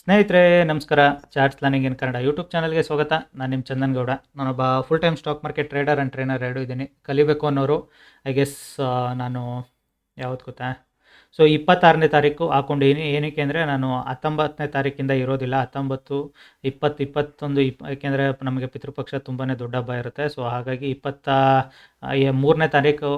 ಸ್ನೇಹಿತರೆ, ನಮಸ್ಕಾರ. Charts planning in Kannada YouTube ಚಾನಲ್ಗೆ ಸ್ವಾಗತ. ನಾನು ನಿಮ್ಮ ಚಂದನ್ ಗೌಡ ನಾನೊಬ್ಬ full time stock market trader and trainer ಎರಡು ಇದ್ದೀನಿ. ಕಲಿಬೇಕು ಅನ್ನೋರು ಐ ಗೆಸ್ ನಾನು ಯಾವತ್ತು ಗೊತ್ತಾ? ಸೊ ಇಪ್ಪತ್ತಾರನೇ ತಾರೀಕು ಹಾಕೊಂಡಿದ್ದೀನಿ ಏನಕ್ಕೆ ಅಂದರೆ ನಾನು ಹತ್ತೊಂಬತ್ತನೇ ತಾರೀಕಿಂದ ಇರೋದಿಲ್ಲ. ಹತ್ತೊಂಬತ್ತು, ಇಪ್ಪತ್ತು, ಇಪ್ಪತ್ತೊಂದು, ಇಪ್ ಏಕೆಂದರೆ ನಮಗೆ ಪಿತೃಪಕ್ಷ ತುಂಬಾ ದೊಡ್ಡ ಹಬ್ಬ ಇರುತ್ತೆ. ಸೊ ಹಾಗಾಗಿ ಇಪ್ಪತ್ತ ಮೂರನೇ ತಾರೀಕು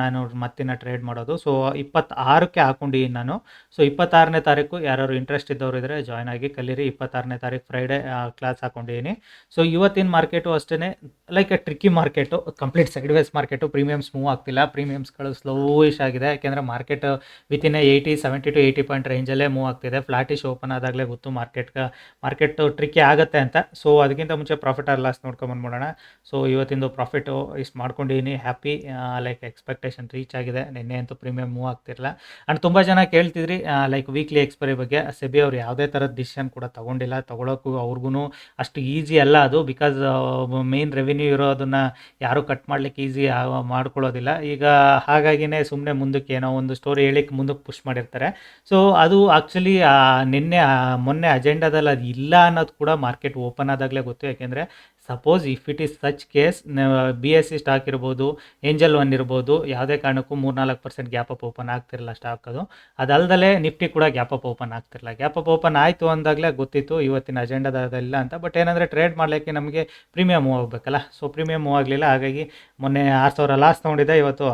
ನಾನು ಮತ್ತಿನ ಟ್ರೇಡ್ ಮಾಡೋದು. ಸೊ ಇಪ್ಪತ್ತಾರಕ್ಕೆ ಹಾಕೊಂಡಿದ್ದೀನಿ ನಾನು. ಸೊ ಇಪ್ಪತ್ತಾರನೇ ತಾರೀಕು ಯಾರು ಇಂಟ್ರೆಸ್ಟ್ ಇದ್ದವರು ಇದ್ದರೆ ಜಾಯ್ನ್ ಆಗಿ ಕಲೀರಿ. ಇಪ್ಪತ್ತಾರನೇ ತಾರೀಕು ಫ್ರೈಡೇ ಕ್ಲಾಸ್ ಹಾಕೊಂಡಿದ್ದೀನಿ ಸೊ ಇವತ್ತಿನ ಮಾರ್ಕೆಟು ಅಷ್ಟೇ like a tricky market complete sideways market premiums move ಆಗ್ತಿಲ್ಲ. ಪ್ರೀಮಿಯಮ್ಸ್ಗಳು ಸ್ಲೋಯಿಶ್ ಆಗಿದೆ. ಯಾಕೆಂದರೆ market within eighty seventy to eighty point ರೇಂಜಲ್ಲೇ move ಆಗ್ತಿದೆ. ಫ್ಲಾಟಿಶ್ ಓಪನ್ ಆದಾಗಲೇ ಗೊತ್ತು ಮಾರ್ಕೆಟ್ಗೆ ಮಾರ್ಕೆಟ್ ಟ್ರಿಕ್ಕಿ ಆಗುತ್ತೆ ಅಂತ. ಸೊ ಅದಕ್ಕಿಂತ ಮುಂಚೆ ಪ್ರಾಫಿಟ್ ಆರ್ ಲಾಸ್ ನೋಡ್ಕೊಂಬಂದ್ಬಿಡೋಣ ಸೊ ಇವತ್ತಿಂದು ಪ್ರಾಫಿಟು ಇಷ್ಟು ಮಾಡ್ಕೊಂಡಿದ್ದೀನಿ ಹ್ಯಾಪಿ ಲೈಕ್ ಎಕ್ಸ್ಪೆಕ್ಟೇಷನ್ ರೀಚ್ ಆಗಿದೆ. ನಿನ್ನೆ ಅಂತೂ ಪ್ರೀಮಿಯಂ ಮೂವ್ ಆಗ್ತಿರಲ್ಲ ಆ್ಯಂಡ್ ತುಂಬ ಜನ ಕೇಳ್ತಿದ್ರಿ ಲೈಕ್ ವೀಕ್ಲಿ ಎಕ್ಸ್ಪೈರಿ ಬಗ್ಗೆ. ಸೆಬಿ ಅವ್ರು ಯಾವುದೇ ಥರದ ಡಿಸಿಷನ್ ಕೂಡ ತೊಗೊಂಡಿಲ್ಲ. ತೊಗೊಳೋಕ್ಕೂ ಅವ್ರಿಗೂ ಅಷ್ಟು ಈಸಿ ಅಲ್ಲ ಅದು. ಬಿಕಾಸ್ ಮೇನ್ ರೆವಿನ್ಯೂ ಇರೋದನ್ನು ಯಾರೂ ಕಟ್ ಮಾಡ್ಲಿಕ್ಕೆ ಈಸಿ ಮಾಡ್ಕೊಳ್ಳೋದಿಲ್ಲ. ಈಗ ಹಾಗಾಗಿನೇ ಸುಮ್ಮನೆ ಮುಂದಕ್ಕೆ ಏನೋ ಒಂದು ಸ್ಟೋರಿ ಹೇಳಿಕ್ಕೆ ಮುಂದಕ್ಕೆ ಪುಷ್ ಮಾಡಿರ್ತಾರೆ. ಸೊ ಅದು ಆ್ಯಕ್ಚುಲಿ ನಿನ್ನೆ ಮೊನ್ನೆ ಅಜೆಂಡಾದಲ್ಲಿ ಅದು ಇಲ್ಲ ಅನ್ನೋದು ಕೂಡ ಮಾರ್ಕೆಟ್ ಓಪನ್ ಆದಾಗಲೇ ಗೊತ್ತು. ಯಾಕೆಂದರೆ suppose if it is such case B S C stock ಇರ್ಬೋದು ಏಂಜಲ್ ಒನ್ ಇರ್ಬೋದು, ಯಾವುದೇ ಕಾರಣಕ್ಕೂ ಮೂರ್ನಾಲ್ಕು ಪರ್ಸೆಂಟ್ ಗ್ಯಾಪ್ ಅಪ್ ಓಪನ್ ಆಗ್ತಿರಲ್ಲ ಸ್ಟಾಕ್ ಅದು. ಅದಲ್ಲದೆ ನಿಫ್ಟಿ ಕೂಡ ಗ್ಯಾಪ್ ಅಪ್ ಓಪನ್ ಆಗ್ತಿರಲ್ಲ. ಗ್ಯಾಪ್ ಅಪ್ ಓಪನ್ ಆಯಿತು ಅಂದಾಗಲೇ ಗೊತ್ತಿತ್ತು ಇವತ್ತಿನ ಅಜೆಂಡಾದಲ್ಲ ಅಂತ. ಬಟ್ ಏನಂದರೆ ಟ್ರೇಡ್ ಮಾಡಲಿಕ್ಕೆ ನಮಗೆ ಪ್ರೀಮಿಯಮ್ ಹೋಗ್ಬೇಕಲ್ಲ ಸೊ ಪ್ರೀಮಿಯಮ್ ಆಗಲಿಲ್ಲ. ಹಾಗಾಗಿ, ಮೊನ್ನೆ ಆರು ಸಾವಿರ ಲಾಸ್ ತೊಗೊಂಡಿದ್ದೆ ಇವತ್ತು.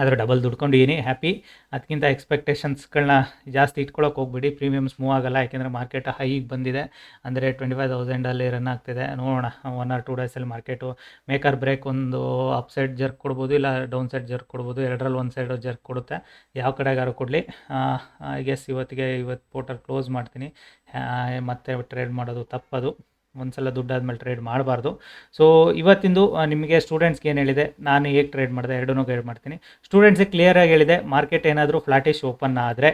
ಅದರ ಡಬಲ್ ದುಡ್ಕೊಂಡಿದ್ದೀನಿ ಹ್ಯಾಪಿ ಅದಕ್ಕಿಂತ ಎಕ್ಸ್ಪೆಕ್ಟೇಷನ್ಸ್ಗಳನ್ನ ಜಾಸ್ತಿ ಇಟ್ಕೊಳಕ್ಕೆ ಹೋಗ್ಬಿಡಿ. ಪ್ರೀಮಿಯಮ್ಸ್ ಮೂವ್ ಆಗಲ್ಲ, ಯಾಕೆಂದರೆ ಮಾರ್ಕೆಟ್ ಹೈಗೆ ಬಂದಿದೆ. ಅಂದರೆ ಟ್ವೆಂಟಿ ಫೈವ್ ತೌಸಂಡಲ್ಲಿ ರನ್ ಆಗ್ತಿದೆ. ನೋಡೋಣ ಒನ್ ಆರ್ ಟೂ ಡೇಸಲ್ಲಿ ಮಾರ್ಕೆಟು ಮೇಕರ್ ಬ್ರೇಕ್ ಒಂದು ಅಪ್ ಸೈಡ್ ಜರ್ಕ್ ಕೊಡ್ಬೋದು, ಇಲ್ಲ ಡೌನ್ ಸೈಡ್ ಜರ್ಕ್ ಕೊಡ್ಬೋದು. ಎರಡರಲ್ಲಿ ಒಂದು ಸೈಡ್ ಜರ್ಕ್ ಕೊಡುತ್ತೆ. ಯಾವ ಕಡೆಗಾರು ಕೊಡಲಿ? ಐ ಗೆಸ್ ಇವತ್ತಿಗೆ ಇವತ್ತು ಪೋರ್ಟರ್ ಕ್ಲೋಸ್ ಮಾಡ್ತೀನಿ. ಮತ್ತೆ ಟ್ರೇಡ್ ಮಾಡೋದು ತಪ್ಪದು. ಒಂದ್ಸಲ ದುಡ್ಡು ಆದಮೇಲೆ ಟ್ರೇಡ್ ಮಾಡಬಾರ್ದು. ಸೊ ಇವತ್ತಿಂದು ನಿಮಗೆ ಸ್ಟೂಡೆಂಟ್ಸ್ಗೆ ಏನು ಹೇಳಿದೆ? ನಾನು ಹೇಗೆ ಟ್ರೇಡ್ ಮಾಡಿದೆ? ಎರಡನ್ನೂ ಗೈಡ್ ಮಾಡ್ತೀನಿ. ಸ್ಟೂಡೆಂಟ್ಸಿಗೆ ಕ್ಲಿಯರಾಗಿ ಹೇಳಿದೆ ಮಾರ್ಕೆಟ್ ಏನಾದರೂ ಫ್ಲಾಟಿಶ್ ಓಪನ್ ಆದರೆ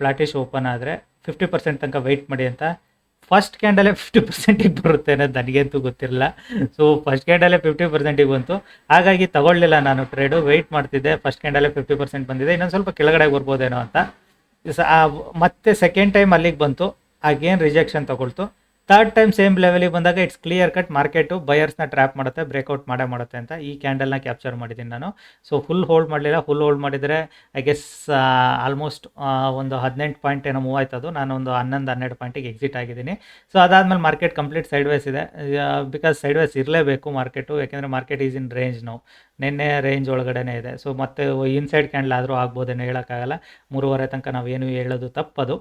ಫ್ಲಾಟಿಶ್ ಓಪನ್ ಆದರೆ ಫಿಫ್ಟಿ ಪರ್ಸೆಂಟ್ ತನಕ ವೆಯ್ಟ್ ಮಾಡಿ ಅಂತ. ಫಸ್ಟ್ ಕ್ಯಾಂಡಲ್ಲೇ ಫಿಫ್ಟಿ ಪರ್ಸೆಂಟಿಗೆ ಬರುತ್ತೆ ಅನ್ನೋದು ನನಗಂತೂ ಗೊತ್ತಿರಲಿಲ್ಲ ಸೊ ಫಸ್ಟ್ ಕ್ಯಾಂಡಲ್ಲೇ ಫಿಫ್ಟಿ ಪರ್ಸೆಂಟಿಗೆ ಬಂತು. ಹಾಗಾಗಿ ತಗೊಳ್ಳಿಲ್ಲ ನಾನು ಟ್ರೇಡು ವೆಯ್ಟ್ ಮಾಡ್ತಿದ್ದೆ ಫಸ್ಟ್ ಕ್ಯಾಂಡಲ್ಲೇ ಫಿಫ್ಟಿ ಪರ್ಸೆಂಟ್ ಬಂದಿದೆ. ಇನ್ನೊಂದು ಸ್ವಲ್ಪ ಕೆಳಗಡೆ ಬರ್ಬೋದೇನೋ ಅಂತ. ಮತ್ತೆ ಸೆಕೆಂಡ್ ಟೈಮ್ ಅಲ್ಲಿಗೆ ಬಂತು. ಆಗೇನು ರಿಜೆಕ್ಷನ್ ತಗೊಳ್ತು? ಥರ್ಡ್ ಟೈಮ್ ಸೇಮ್ ಲೆವೆಲಿಗೆ ಬಂದಾಗ ಇಟ್ಸ್ ಕ್ಲಿಯರ್ ಕಟ್ ಮಾರ್ಕೆಟು ಬಯರ್ಸ್ನ ಟ್ರ್ಯಾಪ್ ಮಾಡುತ್ತೆ ಬ್ರೇಕ್ಔಟ್ ಮಾಡೇ ಮಾಡುತ್ತೆ ಅಂತ ಈ ಕ್ಯಾಂಡಲ್ನ ಕ್ಯಾಪ್ಚರ್ ಮಾಡಿದ್ದೀನಿ ನಾನು. ಸೊ ಫುಲ್ ಹೋಲ್ಡ್ ಮಾಡಲಿಲ್ಲ ಫುಲ್ ಹೋಲ್ಡ್ ಮಾಡಿದರೆ ಐ ಗೆಸ್ ಆಲ್ಮೋಸ್ಟ್ ಒಂದು ಹದಿನೆಂಟು ಪಾಯಿಂಟ್ ಏನೋ ಮೂವ್ ಆಯ್ತು ಅದು ನಾನು ಒಂದು ಹನ್ನೊಂದು, ಹನ್ನೆರಡು ಪಾಯಿಂಟಿಗೆ ಎಕ್ಸಿಟ್ ಆಗಿದ್ದೀನಿ. ಸೊ ಅದಾದಮೇಲೆ ಮಾರ್ಕೆಟ್ ಕಂಪ್ಲೀಟ್ ಸೈಡ್ ವೈಸ್ ಇದೆ. ಬಿಕಾಸ್ ಸೈಡ್ ವೈಸ್ ಇರಲೇಬೇಕು ಮಾರ್ಕೆಟು ಯಾಕೆಂದರೆ ಮಾರ್ಕೆಟ್ ಈಸ್ ಇನ್ ರೇಂಜ್ ನಾವು ನಿನ್ನೆ ರೇಂಜ್ ಒಳಗಡೆನೇ ಇದೆ. ಸೊ ಮತ್ತೆ ಇನ್ಸೈಡ್ ಕ್ಯಾಂಡಲ್ ಆದರೂ ಆಗ್ಬೋದೇನೋ ಹೇಳೋಕ್ಕಾಗಲ್ಲ. ಮೂರುವರೆ ತನಕ ನಾವೇನು ಹೇಳೋದು ತಪ್ಪದು.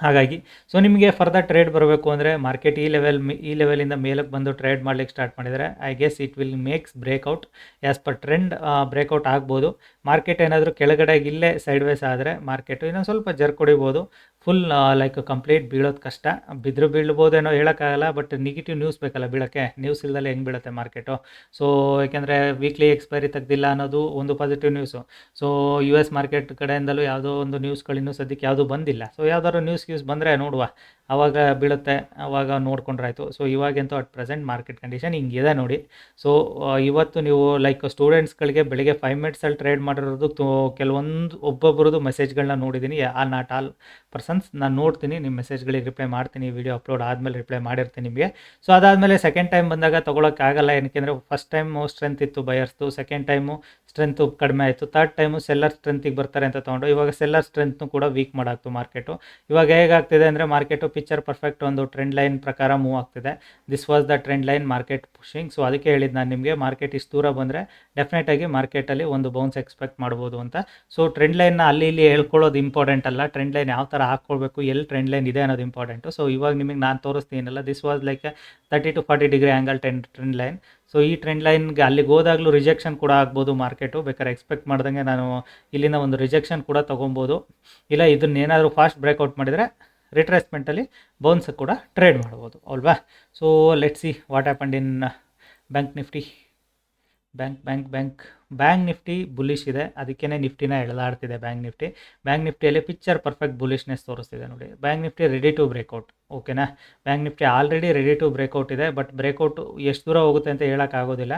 ಹಾಗಾಗಿ ಸೊ ನಿಮಗೆ ಫರ್ದರ್ ಟ್ರೇಡ್ ಬರಬೇಕು ಅಂದರೆ ಮಾರ್ಕೆಟ್ ಈ ಲೆವೆಲ್ ಈ ಲೆವೆಲಿಂದ ಮೇಲಕ್ಕೆ ಬಂದು ಟ್ರೇಡ್ ಮಾಡ್ಲಿಕ್ಕೆ ಸ್ಟಾರ್ಟ್ ಮಾಡಿದರೆ I guess it will makes breakout as per trend breakout ಆಗ್ಬೋದು. ಮಾರ್ಕೆಟ್ ಏನಾದರೂ ಕೆಳಗಡೆ ಇಲ್ಲೇ ಸೈಡ್ ವೇಸ್ ಆದರೆ ಮಾರ್ಕೆಟು ಇನ್ನೊಂದು ಸ್ವಲ್ಪ ಜರ್ಕ್ ಹೊಡಿಬೋದು. ಫುಲ್ ಲೈಕ್ ಕಂಪ್ಲೀಟ್ ಬೀಳೋದು ಕಷ್ಟ. ಬಿದ್ದರೂ ಬೀಳ್ಬೋದೇನೋ ಹೇಳೋಕ್ಕಾಗಲ್ಲ ಬಟ್ ನೆಗೆಟಿವ್ ನ್ಯೂಸ್ ಬೇಕಲ್ಲ ಬೀಳೋಕ್ಕೆ ನ್ಯೂಸ್ ಇಲ್ದಲೆ ಹೆಂಗೆ ಬೀಳುತ್ತೆ ಮಾರ್ಕೆಟು ಸೊ ಏಕೆಂದರೆ ವೀಕ್ಲಿ ಎಕ್ಸ್ಪೈರಿ ತೆಗ್ದಿಲ್ಲ ಅನ್ನೋದು ಒಂದು positive news so U S market ಕಡೆಯಿಂದಲೂ ಯಾವುದೋ ಒಂದು ನ್ಯೂಸ್ಗಳಿನ್ನೂ ಸದ್ಯಕ್ಕೆ ಯಾವುದೂ ಬಂದಿಲ್ಲ. ಸೊ ಯಾವ್ದಾದ್ರು ನ್ಯೂಸ್ ಗ್ಯೂಸ್ ಬಂದರೆ ನೋಡುವ. ಆವಾಗ ಬೀಳುತ್ತೆ ಆವಾಗ ನೋಡ್ಕೊಂಡ್ರಾಯ್ತು ಸೊ ಇವಾಗಂತೂ ಅಟ್ ಪ್ರೆಸೆಂಟ್ ಮಾರ್ಕೆಟ್ ಕಂಡೀಷನ್ ಹಿಂಗಿದೆ ನೋಡಿ. ಸೊ ಇವತ್ತು ನೀವು ಲೈಕ್ ಸ್ಟೂಡೆಂಟ್ಸ್ಗಳಿಗೆ ಬೆಳಿಗ್ಗೆ ಫೈವ್ ಮಿನಿಟ್ಸಲ್ಲಿ ಟ್ರೇಡ್ ಮಾಡಿರೋದು ಕೆಲವೊಂದು ಒಬ್ಬೊಬ್ಬರದು ಮೆಸೇಜ್ಗಳನ್ನ ನೋಡಿದ್ದೀನಿ ಆ ನಾಟ್ ಆಲ್ ಪರ್ಸನ್ಸ್ ನಾನು ನೋಡ್ತೀನಿ ನಿಮ್ಮ ಮೆಸೇಜ್ಗಳಿಗೆ ರಿಪ್ಲೈ ಮಾಡ್ತೀನಿ ವಿಡಿಯೋ ಅಪ್ಲೋಡ್ ಆದಮೇಲೆ ರಿಪ್ಲೈ ಮಾಡಿರ್ತೀನಿ ನಿಮಗೆ. ಸೊ ಅದಾದಮೇಲೆ ಸೆಕೆಂಡ್ ಟೈಮ್ ಬಂದಾಗ ತೊಗೊಳಕ್ಕಾಗಲ್ಲ ಏನಕ್ಕೆ ಫಸ್ಟ್ ಟೈಮು ಸ್ಟ್ರೆಂತ್ ಇತ್ತು ಬಯರ್ಸ್ದು ಸೆಕೆಂಡ್ ಟೈಮು ಸ್ಟ್ರೆಂತು ಕಡಿಮೆ ಆಯಿತು. ತರ್ಡ್ ಟೈಮು ಸೆಲ್ಲರ್ ಸ್ಟ್ರೆಂತಿಗೆ ಬರ್ತಾರೆ ಅಂತ ತೊಗೊಂಡು, ಇವಾಗ ಸೆಲ್ಲರ್ ಸ್ಟ್ರೆಂತ್ನು ಕೂಡ ವೀಕ್ ಮಾಡಾಕ್ತು ಮಾರ್ಕೆಟು ಇವಾಗ ಹೇಗಾಗ್ತಿದೆ ಅಂದರೆ ಮಾರ್ಕೆಟು ಪಿಕ್ಚರ್ ಪರ್ಫೆಕ್ಟ್ ಒಂದು ಟ್ರೆಂಡ್ ಲೈನ್ ಪ್ರಕಾರ ಮೂವ್ ಆಗ್ತಿದೆ. This was the trend line market pushing so ಅದಕ್ಕೆ ಹೇಳಿದ್ದು ನಾನು ನಿಮಗೆ ಮಾರ್ಕೆಟ್ ಇಷ್ಟು ದೂರ ಬಂದರೆ ಡೆಫಿನೆಟಾಗಿ ಮಾರ್ಕೆಟಲ್ಲಿ ಒಂದು ಬೌನ್ಸ್ ಎಕ್ಸ್ಪೆಕ್ಟ್ ಮಾಡ್ಬೋದು ಅಂತ. ಸೊ ಟ್ರೆಂಡ್ ಲೈನ್ನ ಅಲ್ಲಿ ಇಲ್ಲಿ ಹೇಳ್ಕೊಳ್ಳೋದು ಇಂಪಾರ್ಟೆಂಟ್ ಅಲ್ಲ. ಟ್ರೆಂಡ್ ಲೈನ್ ಯಾವ ಥರ ಹಾಕ್ಕೊಳ್ಬೇಕು ಎಲ್ಲಿ ಟ್ರೆಂಡ್ ಲೈನ್ ಇದೆ ಅನ್ನೋದು ಇಂಪಾರ್ಟೆಂಟು ಸೊ ಇವಾಗ ನಿಮಗೆ ನಾನು ತೋರಿಸ್ತೀನಲ್ಲ this was like thirty to forty degree angle ten trend line so ಈ ಟ್ರೆಂಡ್ ಲೈನ್ಗೆ ಅಲ್ಲಿಗೆ ಹೋದಾಗಲೂ ರಿಜೆಕ್ಷನ್ ಕೂಡ ಆಗ್ಬೋದು ಮಾರ್ಕೆಟು ಬೇಕಾದ್ರೆ ಎಕ್ಸ್ಪೆಕ್ಟ್ ಮಾಡ್ದಂಗೆ ನಾನು ಇಲ್ಲಿನ ಒಂದು ರಿಜೆಕ್ಷನ್ ಕೂಡ ತೊಗೊಬೋದು. ಇಲ್ಲ, ಇದನ್ನೇನಾದರೂ ಫಾಸ್ಟ್ ಬ್ರೇಕ್ಔಟ್ ಮಾಡಿದರೆ ರಿಟ್ರೇಸ್ಮೆಂಟಲ್ಲಿ ಬೌನ್ಸ್ ಕೂಡ ಟ್ರೇಡ್ ಮಾಡ್ಬೋದು, ಅಲ್ವಾ? So let see what happened in bank Nifty bank bank bank bank Nifty bullish ಇದೆ. ಅದಕ್ಕೇ ನಿಫ್ಟಿನ ಎಳೆದಾಡ್ತಿದೆ ಬ್ಯಾಂಕ್ ನಿಫ್ಟಿ ಬ್ಯಾಂಕ್ ನಿಫ್ಟಿಯಲ್ಲಿ ಪಿಕ್ಚರ್ ಪರ್ಫೆಕ್ಟ್ ಬುಲಿಶ್ನೆಸ್ ತೋರಿಸ್ತಿದೆ ನೋಡಿ. Bank Nifty ready to breakout ಓಕೆನಾ bank Nifty already ready to breakout ಇದೆ but breakout ಎಷ್ಟು ದೂರ ಹೋಗುತ್ತೆ ಅಂತ ಹೇಳೋಕ್ಕಾಗೋದಿಲ್ಲ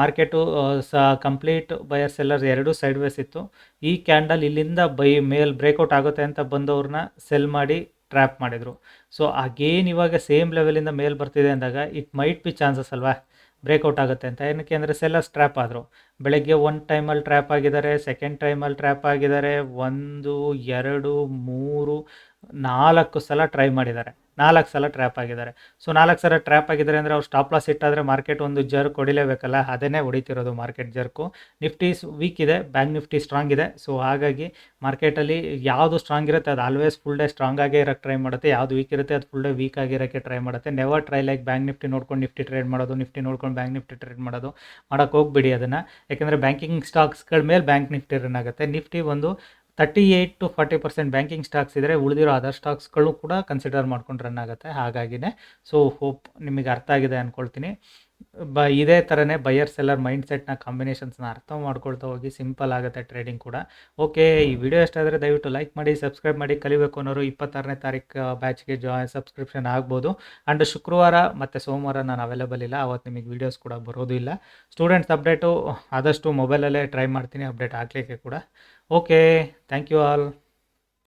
ಮಾರ್ಕೆಟು ಸ ಕಂಪ್ಲೀಟ್ ಬಯರ್ ಸೆಲ್ಲರ್ಸ್ ಎರಡೂ ಸೈಡ್ ವೇಸ್ ಇತ್ತು. ಈ ಕ್ಯಾಂಡಲ್ ಇಲ್ಲಿಂದ ಬೈ ಮೇಲ್ ಬ್ರೇಕೌಟ್ ಆಗುತ್ತೆ ಅಂತ ಬಂದವ್ರನ್ನ ಸೆಲ್ ಮಾಡಿ ಟ್ರ್ಯಾಪ್ ಮಾಡಿದರು. ಸೊ ಅಗೇನ್ ಇವಾಗ ಸೇಮ್ ಲೆವೆಲಿಂದ ಮೇಲೆ ಬರ್ತಿದೆ ಅಂದಾಗ ಇಟ್ ಮೈಟ್ ಬಿ ಚಾನ್ಸಸ್ ಅಲ್ವಾ? ಬ್ರೇಕೌಟ್ ಆಗುತ್ತೆ ಅಂತ. ಏನಕ್ಕೆ ಅಂದರೆ ಸೆಲ್ಲರ್ಸ್ ಟ್ರ್ಯಾಪ್ ಆದರು. ಬೆಳಗ್ಗೆ ಒಂದು ಟೈಮಲ್ಲಿ ಟ್ರ್ಯಾಪ್ ಆಗಿದ್ದಾರೆ ಸೆಕೆಂಡ್ ಟೈಮಲ್ಲಿ ಟ್ರ್ಯಾಪ್ ಆಗಿದ್ದಾರೆ, ಒಂದು, ಎರಡು, ಮೂರು ನಾಲ್ಕು ಸಲ ಟ್ರೈ ಮಾಡಿದ್ದಾರೆ. ನಾಲ್ಕು ಸಲ ಟ್ರ್ಯಾಪ್ ಆಗಿದ್ದಾರೆ. ಸೊ ನಾಲ್ಕು ಸಲ ಟ್ರ್ಯಾಪ್ ಆಗಿದ್ದಾರೆ ಅಂದರೆ ಅವ್ರು ಸ್ಟಾಪ್ ಲಾಸ್ ಇಟ್ಟಾದರೆ ಮಾರ್ಕೆಟ್ ಒಂದು ಜರ್ಕ್ ಹೊಡಿಲೇಬೇಕಲ್ಲ? ಅದನ್ನೇ ಹೊಡಿತಿರೋದು ಮಾರ್ಕೆಟ್ ಜರ್ಕು. ನಿಫ್ಟಿ ವೀಕ್ ಇದೆ ಬ್ಯಾಂಕ್ ನಿಫ್ಟಿ ಸ್ಟ್ರಾಂಗ್ ಇದೆ. ಸೊ ಹಾಗಾಗಿ ಮಾರ್ಕೆಟಲ್ಲಿ ಯಾವುದು ಸ್ಟ್ರಾಂಗ್ ಇರುತ್ತೆ ಅದು ಆಲ್ವೇಸ್ ಫುಲ್ ಡೇ ಸ್ಟ್ರಾಂಗ್ ಆಗೇ ಇರೋಕ್ಕೆ ಟ್ರೈ ಮಾಡುತ್ತೆ. ಯಾವುದು ವೀಕ್ ಇರುತ್ತೆ ಅದು ಫುಲ್ ಡೇ ವೀಕ್ ಆಗಿರೋಕ್ಕೆ ಟ್ರೈ ಮಾಡುತ್ತೆ. Never try like bank Nifty ನೋಡ್ಕೊಂಡು ನಿಫ್ಟಿ ಟ್ರೇಡ್ ಮಾಡೋದು ನಿಫ್ಟಿ ನೋಡ್ಕೊಂಡು ಬ್ಯಾಂಕ್ ನಿಫ್ಟಿ ಟ್ರೇಡ್ ಮಾಡೋದು. ಮಾಡೋಕ್ಕೆ ಹೋಗ್ಬಿಡಿ ಅದನ್ನು. ಯಾಕೆಂದರೆ ಬ್ಯಾಂಕಿಂಗ್ ಸ್ಟಾಕ್ಸ್ಗಳ ಮೇಲೆ ಬ್ಯಾಂಕ್ ನಿಫ್ಟಿ ರನ್ ಆಗುತ್ತೆ. ನಿಫ್ಟಿ ಒಂದು thirty eight to forty percent banking stocks ಇದ್ದರೆ ಉಳಿದಿರೋ ಅದರ್ ಸ್ಟಾಕ್ಸ್ಗಳು ಕೂಡ ಕನ್ಸಿಡರ್ ಮಾಡ್ಕೊಂಡು ರನ್ ಆಗುತ್ತೆ. ಹಾಗಾಗಿನೇ ಸೊ ಹೋಪ್ ನಿಮಗೆ ಅರ್ಥ ಆಗಿದೆ ಅಂದ್ಕೊಳ್ತೀನಿ ಬ, ಇದೇ ಥರನೇ ಬಯರ್ ಸೆಲ್ಲರ್ ಮೈಂಡ್ ಸೆಟ್ನ ಕಾಂಬಿನೇಷನ್ಸ್ನ ಅರ್ಥ ಮಾಡ್ಕೊಳ್ತಾ ಹೋಗಿ ಸಿಂಪಲ್ ಆಗುತ್ತೆ ಟ್ರೇಡಿಂಗ್ ಕೂಡ. ಓಕೆ ಈ ವಿಡಿಯೋ ಎಷ್ಟಾದರೆ ದಯವಿಟ್ಟು ಲೈಕ್ ಮಾಡಿ ಸಬ್ಸ್ಕ್ರೈಬ್ ಮಾಡಿ, ಕಲಿಬೇಕು ಅನ್ನೋರು ಇಪ್ಪತ್ತಾರನೇ ತಾರೀಕು ಬ್ಯಾಚ್ಗೆ ಜಾಯ್ ಸಬ್ಸ್ಕ್ರಿಪ್ಷನ್ ಆಗ್ಬೋದು. ಆ್ಯಂಡ್ ಶುಕ್ರವಾರ ಮತ್ತು ಸೋಮವಾರ ನಾನು ಅವೈಲೇಬಲ್ ಇಲ್ಲ. ಅವತ್ತು ನಿಮಗೆ ವೀಡಿಯೋಸ್ ಕೂಡ ಬರೋದು ಇಲ್ಲ ಸ್ಟೂಡೆಂಟ್ಸ್ ಅಪ್ಡೇಟು ಆದಷ್ಟು ಮೊಬೈಲಲ್ಲೇ ಟ್ರೈ ಮಾಡ್ತೀನಿ ಅಪ್ಡೇಟ್ ಹಾಕ್ಲಿಕ್ಕೆ ಕೂಡ. Okay thank you all